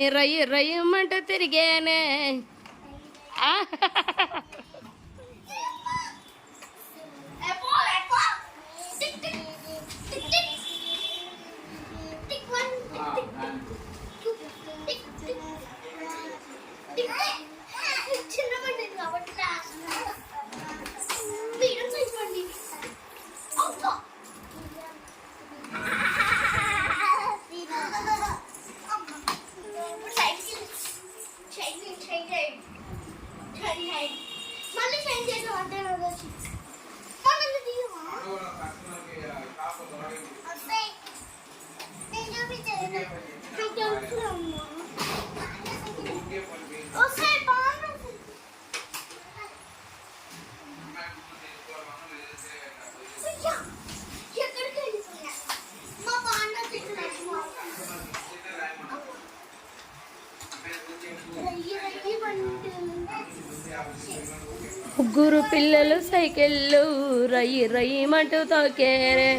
రయ్యి రయ్యమంట తిరిగేనే ఆ, చేంజ్ చేసాం ముగ్గురు పిల్లలు సైకిళ్ళు రయ్యి రయ్యమంటూ తొక్కేనే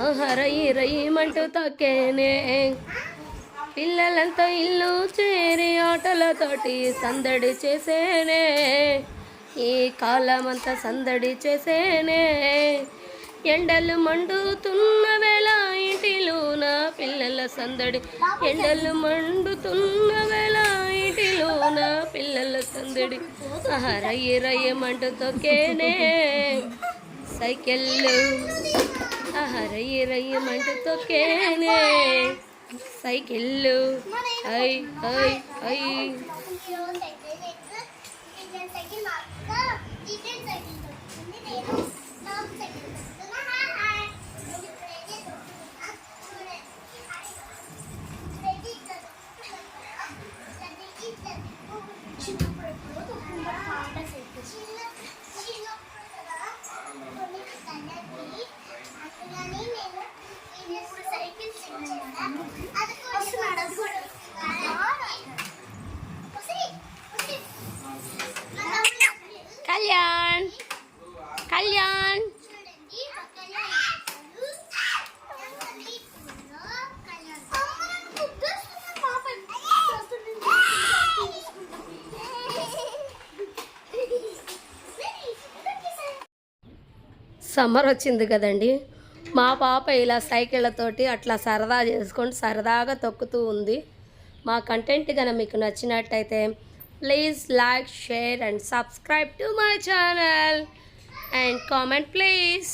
ఆహా రయ్యి రయ్యమంటూ తొక్కేనే పిల్లలంతా ఇల్లు చేరి ఆటలతోటి సందడి చేసేనే. ఈ కాలమంతా సందడి చేసేనే. ఎండలు మండుతున్న వేళ ఇంటిలోన పిల్లల సందడి. ఎండలు మండుతున్న వేళ ఇంటిలోన పిల్లల సందడి. రయ్య రయ్య రయ్యమంటూ తొక్కేనే సైకిళ్ళు. ఆహా రయ్య రయ్యమంటూ తొక్కేనే సైకిళ్ళు. ఐ ఐ ఐ. కళ్యాణ్. కళ్యాణ్. సమ్మర్ వచ్చింది కదండీ. మా పాప ఇలా సైకిళ్ళతోటి అట్లా సరదా చేసుకొని సరదాగా తొక్కుతూ ఉంది. మా కంటెంట్ కనుక మీకు నచ్చినట్టయితే please like share and subscribe to my channel and comment please